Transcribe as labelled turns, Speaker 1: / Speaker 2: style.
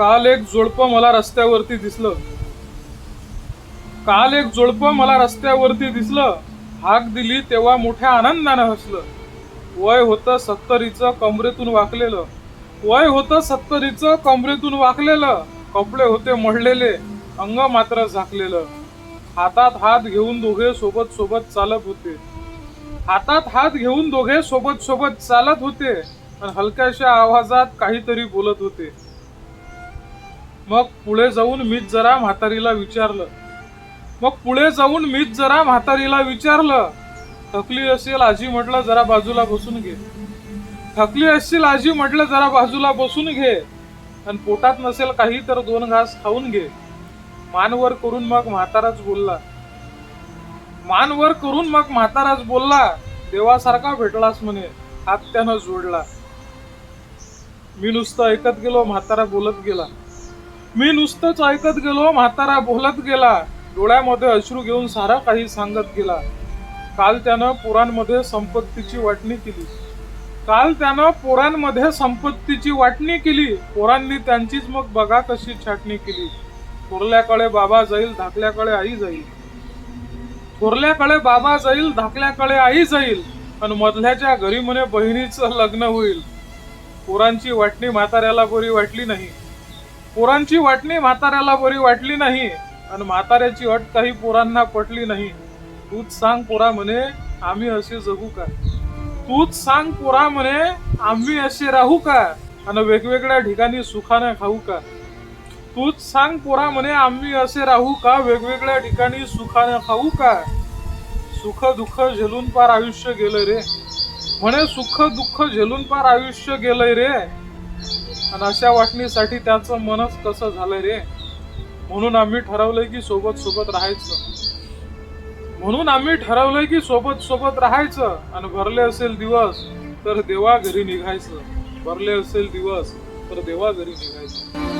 Speaker 1: काल एक जोडपं मला रस्त्यावरती दिसलं. काल एक जोडपं मला रस्त्यावरती दिसलं. हाक दिली तेव्हा मोठ्या आनंदानं हसलं. वय होतं सत्तरीचं कमरेतून वाकलेलं. वय होतं सत्तरीचं कमरेतून वाकलेलं. कपडे होते मळलेले अंग मात्र झाकलेलं. हातात हात घेऊन दोघे सोबत सोबत चालत होते. हातात हात घेऊन दोघे सोबत सोबत चालत होते. आणि हलक्याशा आवाजात काहीतरी बोलत होते. मग पुढे जाऊन मीच जरा म्हातारीला विचारलं. मग पुढे जाऊन मीच जरा म्हातारीला विचारलं. थकली असेल आजी म्हटलं जरा बाजूला बसून घे. थकली असशील आजी म्हटलं जरा बाजूला बसून घे. आणि पोटात नसेल काही तर दोन घास खाऊन घे. मानवर करून मग म्हाताराच बोलला. मानवर करून मग म्हाताराच बोलला. देवासारखा भेटलास म्हणे हात त्यानं जोडला. मी नुसतं ऐकत गेलो म्हातारा बोलत गेला. मी नुसतंच ऐकत गेलो म्हातारा बोलत गेला. डोळ्यामध्ये अश्रू घेऊन सारा काही सांगत गेला. काल त्यानं पोरांमध्ये संपत्तीची वाटणी केली. काल त्यानं पोरांमध्ये संपत्तीची वाटणी केली. पोरांनी त्यांचीच मग बघा कशी छाटणी केली. थोरल्याकडे बाबा जाईल धाकल्याकडे आई जाईल. थोरल्याकडे बाबा जाईल धाकल्याकडे आई जाईल. आणि मधल्याच्या घरी म्हणे बहिणीचं लग्न होईल. पोरांची वाटणी म्हाताऱ्याला बरी वाटली नाही. पोरांची वाटणी म्हाताऱ्याला बरी वाटली नाही आणि म्हाताऱ्याची अट काही पोरांना पटली नाही. तूच सांग पोरा म्हणे आम्ही असे जगू का? तूच सांग पोरा म्हणे आम्ही असे राहू का? आणि वेगवेगळ्या ठिकाणी सुखाने खाऊ का? तूच सांग पोरा म्हणे आम्ही असे राहू का? वेगवेगळ्या ठिकाणी सुखाने खाऊ का? सुख दुःख झेलून पार आयुष्य गेलं रे. म्हणे सुख दुःख झेलून पार आयुष्य गेलंय रे. आणि अशा वाटणीसाठी त्याचं मनच कसं झालंय रे. म्हणून आम्ही ठरवलंय की सोबत सोबत राहायचं. म्हणून आम्ही ठरवलंय की सोबत सोबत राहायचं. आणि भरले असेल दिवस तर देवा घरी निघायचं. भरले असेल दिवस तर देवा घरी निघायचं.